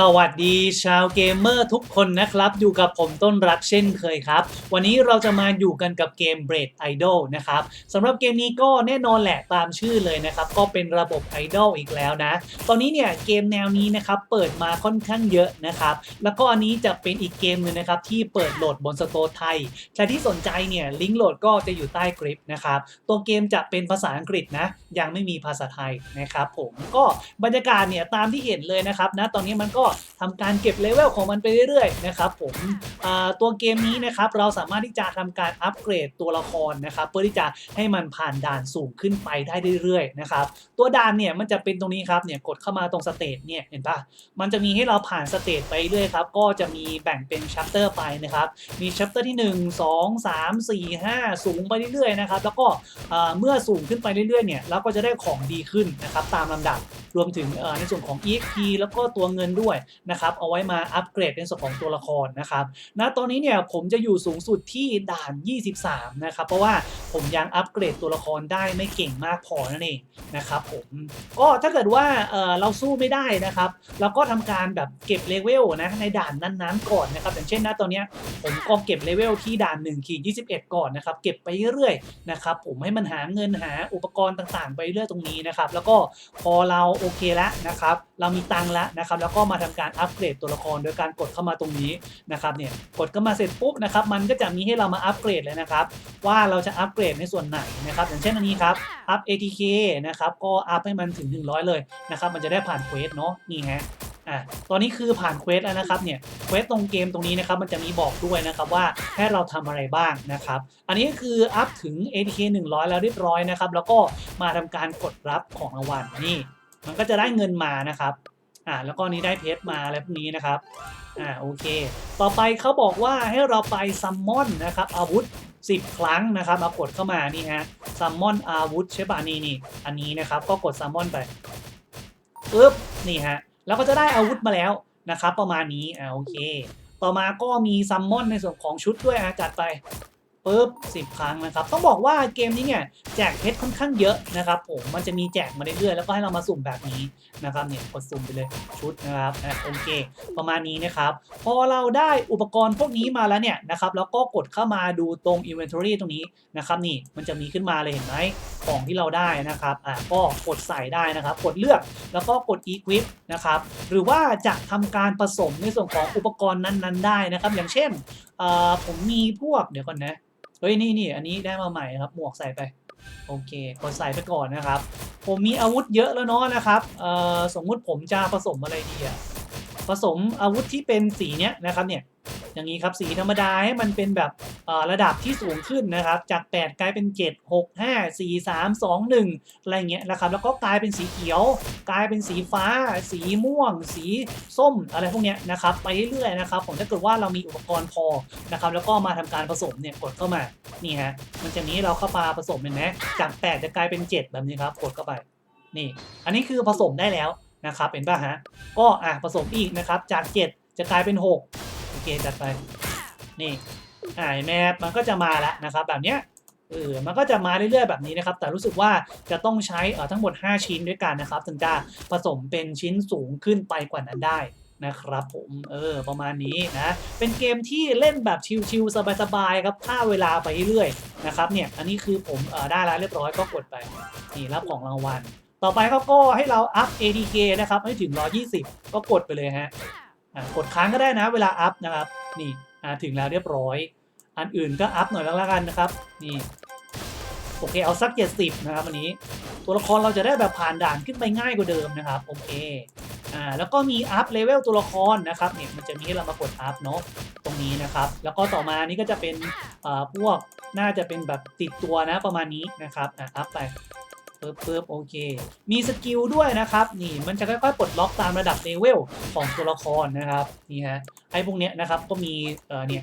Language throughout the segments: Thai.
สวัสดีชาวเกมเมอร์ทุกคนนะครับ อยู่กับผมต้นรักเช่นเคยครับ วันนี้เราจะมาอยู่กันกับเกม Braid Idol นะครับสำหรับเกมนี้ก็แน่นอนแหละตามชื่อเลยนะครับ ก็เป็นระบบ Idol อีกแล้วนะ ตอนนี้เนี่ยเกมแนวนี้นะครับเปิดมาค่อนข้างเยอะนะครับ แล้วก็อันนี้จะเป็นอีกเกมนึงนะครับที่เปิดโหลดบนสโตร์ไทยใครที่สนใจเนี่ยลิงก์โหลดก็จะอยู่ใต้คลิปนะครับตัวเกมจะเป็นภาษาอังกฤษนะยังไม่มีภาษาไทยนะครับผมก็บรรยากาศเนี่ยตามที่เห็นเลยนะครับนะตอนนี้มันก็ทำการเก็บเลเวลของมันไปเรื่อยๆนะครับผมตัวเกมนี้นะครับเราสามารถที่จะทำการอัปเกรดตัวละครนะครับเพื่อที่จะให้มันผ่านด่านสูงขึ้นไปได้เรื่อยๆนะครับตัวด่านเนี่ยมันจะเป็นตรงนี้ครับเนี่ยกดเข้ามาตรงสเตจเนี่ยเห็นปะมันจะมีให้เราผ่านสเตจไปเรื่อยครับก็จะมีแบ่งเป็นชัปเตอร์ไปนะครับมีชัปเตอร์ที่ 1 2 3 4 5 สูงไปเรื่อยๆนะครับแล้วก็เมื่อสูงขึ้นไปเรื่อยๆเนี่ยเราก็จะได้ของดีขึ้นนะครับตามลำดับรวมถึงในส่วนของ EXP แล้วก็ตัวเงินด้วยนะครับเอาไว้มาอัปเกรดในส่วนของตัวละครนะครับณตอนนี้เนี่ยผมจะอยู่สูงสุดที่ด่าน 23 นะครับเพราะว่าผมยังอัปเกรดตัวละครได้ไม่เก่งมากพอนั่นเองนะครับผมก็ถ้าเกิดว่าเออเราสู้ไม่ได้นะครับเราก็ทำการแบบเก็บเลเวลนะในด่านนั้นๆก่อนนะครับอย่างเช่นนะตอนนี้ผมก็เก็บเลเวลที่ด่าน1ขีด21 ก่อนนะครับเก็บไปเรื่อยๆนะครับผมให้มันหาเงินหาอุปกรณ์ต่างๆ ไปเรื่อยตรงนี้นะครับแล้วก็พอเราโอเคแล้วนะครับเรามีตังค์แล้วนะครับแล้วก็มาททำการอัปเกรดตัวละคร โดยการกดเข้ามาตรงนี้นะครับเนี่ยกดเข้ามาเสร็จปุ๊บนะครับมันก็จะมีให้เรามาอัปเกรดเลยนะครับว่าเราจะอัปเกรดในส่วนไหนนะครับอย่างเช่นอันนี้ครับอัพ ATK นะครับก็อัพให้มันถึง 100 เลยนะครับมันจะได้ผ่านเควสเนาะนี่ฮะอะตอนนี้คือผ่านเควสแล้วนะครับเนี่ยเควสตรงเกมตรงนี้นะครับมันจะมีบอกด้วยนะครับว่าให้เราทำอะไรบ้างนะครับ อันนี้คืออัพถึง ATK 100 แล้วเรียบร้อยนะครับแล้วก็มาทำการกดรับของรางวัลนี่มันก็จะได้เงินมานะครับ อ่าแล้วก็นี้ได้เพชรมาอะไรพวกนี้นะครับอ่าโอเค ต่อไปเขาบอกว่าให้เราไปซัมมอนนะครับอาวุธ 10 ครั้งนะครับมากดเข้ามานี่ฮะซัมมอนอาวุธใช่ป่ะนี่นี่อันนี้นะครับก็กดซัมมอนไปปึ๊บนี่ฮะแล้วก็จะได้อาวุธมาแล้วนะครับ ประมาณนี้อ่าโอเค ต่อมาก็มีซัมมอนในส่วนของชุดด้วยอะจัดไป ปึ๊บ10 ครั้งนะครับ ต้องบอกว่าเกมนี้เนี่ยแจกเพชรค่อนข้างเยอะนะครับผมมันจะมีแจกมาเรื่อยๆแล้วก็ให้เรามาสุ่มแบบนี้นะครับเนี่ยกดสุ่มไปเลยชุดนะครับโอเคประมาณนี้นะครับ พอเราได้อุปกรณ์พวกนี้มาแล้วเนี่ยนะครับแล้วก็กดเข้ามาดูตรง inventory ตรงนี้นะครับนี่มันจะมีขึ้นมาเลยเห็นไหมของที่เราได้นะครับอะก็กดใส่ได้นะครับ กดเลือกแล้วก็กด equip นะครับหรือว่าจะทำการผสมในส่วนของอุปกรณ์นั้นๆ ได้นะครับ อย่างเช่นเออผมมีพวกเดี๋ยวก่อนนะ เฮ้ยนี่นี่อันนี้ได้มาใหม่ครับหมวกใส่ไป โอเคกดใส่ไปก่อนนะครับ ผมมีอาวุธเยอะแล้วเนาะนะครับเอ่อสมมุติผมจะผสมอะไรดีอะผสมอาวุธที่เป็นสีเนี้ยนะครับเนี่ยอย่างนี้ครับสีธรรมดาให้มันเป็นแบบ ระดับที่สูงขึ้นนะครับ จาก 8 กลายเป็น 7 6 5 4 3 2 1 อะไรเงี้ยนะครับ แล้วก็กลายเป็นสีเขียว กลายเป็นสีฟ้า สีม่วง สีส้มอะไรพวกเนี้ยนะครับ ไปเรื่อยๆนะครับ ผมถ้าเกิดว่าเรามีอุปกรณ์พอนะครับ แล้วก็มาทำการผสมเนี่ยกดเข้ามา นี่ฮะ มันจะมีให้เราเข้ามาผสมเห็นไหมจาก 8 จะกลายเป็น 7 แบบนี้ครับ กดเข้าไป นี่ อันนี้คือผสมได้แล้วนะครับ เห็นป่ะฮะ ก็อะผสมอีกนะครับ จาก 7 จะกลายเป็น 6 โอเคจัดไป นี่ อ่าเห็นไหมครับมันก็จะมาแล้วนะครับแบบเนี้ยเออมันก็จะมาเรื่อยๆแบบนี้นะครับ แต่รู้สึกว่าจะต้องใช้เอ่อทั้งหมด 5 ชิ้นด้วยกันนะครับถึงจะผสมเป็นชิ้นสูงขึ้นไปกว่านั้นได้นะครับผมเออประมาณนี้นะเป็นเกมที่เล่นแบบชิลๆสบายๆครับฆ่าเวลาไปเรื่อยๆนะครับเนี่ยอันนี้คือผมเออได้แล้วเรียบร้อยก็กดไปนี่รับของรางวัล ต่อไปเขาก็ให้เราอัพ ATK นะครับให้ถึง 120 ก็กดไปเลยฮะกดค้างก็ได้นะเวลาอัพนะครับนี่ถึงแล้วเรียบร้อย อันอื่นก็อัพหน่อยแล้วกันนะครับ นี่ โอเค เอาสัก70นะครับวันนี้ ตัวละครเราจะได้แบบผ่านด่านขึ้นไปง่ายกว่าเดิมนะครับ โอเค อ่า แล้วก็มีอัพเลเวลตัวละครนะครับ เนี่ย มันจะมีให้เรามากดอัพเนาะ ตรงนี้นะครับ แล้วก็ต่อมานี่ก็จะเป็น อ่า พวก น่าจะเป็นแบบติดตัวนะประมาณนี้นะครับ อะอัพไปปึ๊บปึ๊บโอเค มีสกิลด้วยนะครับ นี่มันจะค่อยๆปลดล็อกตามระดับเลเวลของตัวละครนะครับ นี่ฮะไอ้พวกเนี้ยนะครับก็มีเอ่อเนี่ย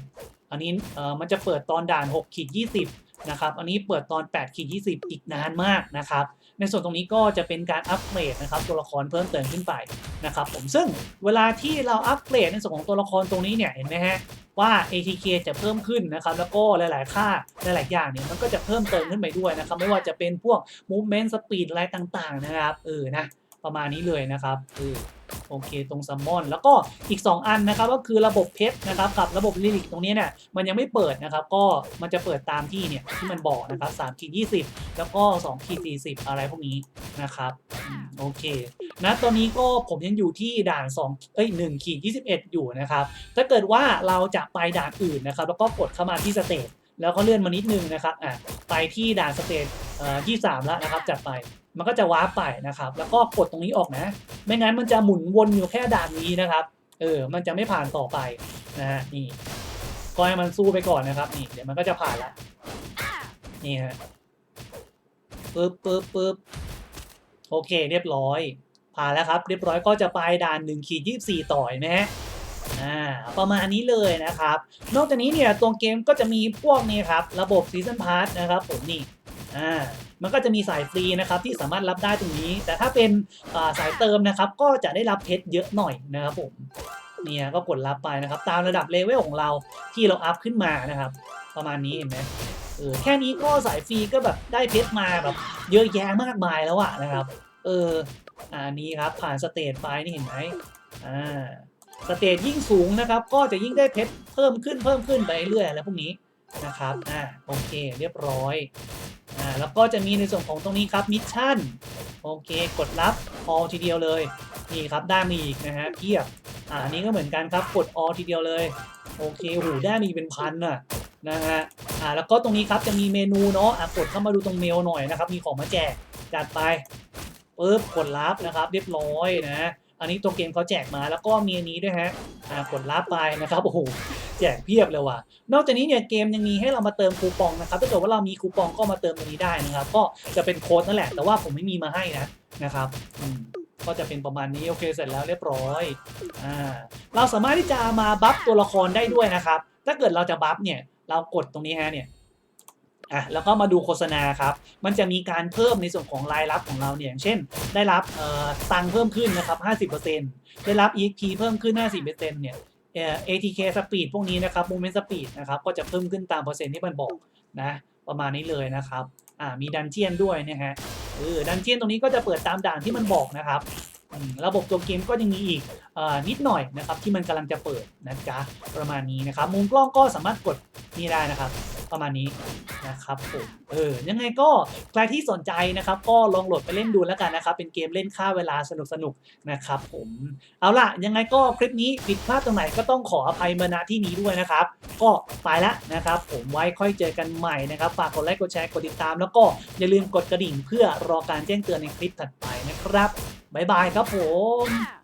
อันนี้เออมันจะเปิดตอนด่าน6ขีด20นะครับ อันนี้เปิดตอน8ขีด20 อีกนานมากนะครับ ในส่วนตรงนี้ก็จะเป็นการอัปเกรดนะครับตัวละครเพิ่มเติมขึ้นไปนะครับผมซึ่งเวลาที่เราอัปเกรดในส่วนของตัวละครตรงนี้เนี่ยเห็นไหมฮะว่า ATK จะเพิ่มขึ้นนะครับแล้วก็หลาย ๆ ค่าหลาย ๆ อย่างเนี่ยมันก็จะเพิ่มเติมขึ้นไปด้วยนะครับไม่ว่าจะเป็นพวก movement speed อะไรต่าง ๆ นะครับเออนะ ประมาณนี้เลยนะครับเออโอเคตรงซัมมอนแล้วก็อีก 2 อันนะครับก็คือระบบเพชรนะครับกับระบบลิลิกตรงนี้เนี่ยมันยังไม่เปิดนะครับก็มันจะเปิดตามที่เนี่ยที่มันบอกนะครับ3ขีด20แล้วก็2ขีด40อะไรพวกนี้นะครับอโอเคนะตอนนี้ก็ผมยังอยู่ที่ด่าน2เอ้ย1ขีด21 อยู่นะครับถ้าเกิดว่าเราจะไปด่านอื่นนะครับแล้วก็กดเข้ามาที่สเตจแล้วก็เลื่อนมานิดนึงนะครับอะไปที่ด่านสเตจเอ่อ23แล้วนะครับจัดไป มันก็จะวาร์ปไปนะครับ แล้วก็กดตรงนี้ออกนะ ไม่งั้นมันจะหมุนวนอยู่แค่ด่านนี้นะครับ เออ มันจะไม่ผ่านต่อไปนะฮะ นี่ ก็ให้มันสู้ไปก่อนนะครับ นี่ เดี๋ยวมันก็จะผ่านละ นี่ฮะ ปึ๊บปึ๊บปึ๊บโอเค เรียบร้อย ผ่านแล้วครับ เรียบร้อยก็จะไปด่าน1ขีด24 ต่อยไหมฮะอ่าประมาณนี้เลยนะครับ นอกจากนี้เนี่ยตัวเกมก็จะมีพวกนี้ครับ ระบบซีซันพาร์ทนะครับผมนี่อ่า มันก็จะมีสายฟรีนะครับที่สามารถรับได้ตรงนี้ แต่ถ้าเป็นาสายเติมนะครับ ก็จะได้รับเพชรเยอะหน่อยนะครับผมเนี่ยก็กดรับไปนะครับ ตามระดับเลเวลของเราที่เราอัพขึ้นมานะครับ ประมาณนี้เห็นไหมเออแค่นี้ก็สายฟรีก็แบบได้เพชรมาแบบเยอะแยะมากมายแล้วอะนะครับ เอออันนี้ครับผ่านสเตจไปนี่เห็นไหมอ่าสเตจยิ่งสูงนะครับ ก็จะยิ่งได้เพชรเพิ่มขึ้นเพิ่มขึ้นไปเรื่อยๆแล้วพวกนี้นะครับ อ่า โอเค เรียบร้อย แล้วก็จะมีในส่วนของตรงนี้ครับมิชชั่นโอเค กดรับพอทีเดียวเลยนี่ครับได้มาอีกนะฮะเทียบอ่านี้ก็เหมือนกันครับกดออทีเดียวเลยโอเคหูได้มีเป็นพันอะนะฮะอ่าแล้วก็ตรงนี้ครับจะมีเมนูเนาะอะกดเข้ามาดูตรงเมลหน่อยนะครับ มีของมาแจกจัดไปปึ๊บกดรับนะครับ เรียบร้อยนะอันนี้ตัวเกมเขาแจกมาแล้วก็มีอันนี้ด้วยฮะอ่ากดรับไปนะครับโอ้โห แจกเพียบเลยว่ะ นอกจากนี้เนี่ยเกมยังมีให้เรามาเติมคูปองนะครับ ถ้าเกิดว่าเรามีคูปองก็มาเติมตรงนี้ได้นะครับ ก็จะเป็นโค้ดนั่นแหละ แต่ว่าผมไม่มีมาให้นะนะครับก็จะเป็นประมาณนี้โอเคเสร็จแล้วเรียบร้อยอ่าเราสามารถที่จะมาบัฟตัวละครได้ด้วยนะครับ ถ้าเกิดเราจะบัฟเนี่ยเรากดตรงนี้ฮะเนี่ยอะแล้วก็มาดูโฆษณาครับ มันจะมีการเพิ่มในส่วนของรายรับของเราเนี่ยอย่างเช่น ได้รับเอ่อตังเพิ่มขึ้นนะครับ 50%ได้รับ EXP เพิ่มขึ้น 50%เนี่ยเอ่อ ATK Speed พวกนี้นะครับ Movement Speed นะครับก็จะเพิ่มขึ้นตามเปอร์เซ็นต์ที่มันบอกนะประมาณนี้เลยนะครับอ่ามีดันเจียนด้วยนะฮะเออดันเจียนตรงนี้ก็จะเปิดตามด่านที่มันบอกนะครับระบบตัวเกมก็ยังมีอีกเอ่อนิดหน่อยนะครับที่มันกำลังจะเปิดนะจ๊ะประมาณนี้นะครับมุมกล้องก็สามารถกดนี่ได้นะครับ ประมาณนี้นะครับผมเออยังไงก็ใครที่สนใจนะครับ ก็ลองโหลดไปเล่นดูแล้วกันนะครับ เป็นเกมเล่นค่าเวลาสนุกสนุกๆนะครับผมเอาล่ะ ยังไงก็คลิปนี้ผิดพลาดตรงไหนก็ต้องขออภัยมาณที่นี้ด้วยนะครับ ก็ไปละนะครับ ผมไว้ค่อยเจอกันใหม่นะครับฝากกดไลค์กดแชร์กดติดตาม แล้วก็อย่าลืมกดกระดิ่งเพื่อรอการแจ้งเตือนในคลิปถัดไปนะครับบ๊ายบายครับผม Yeah.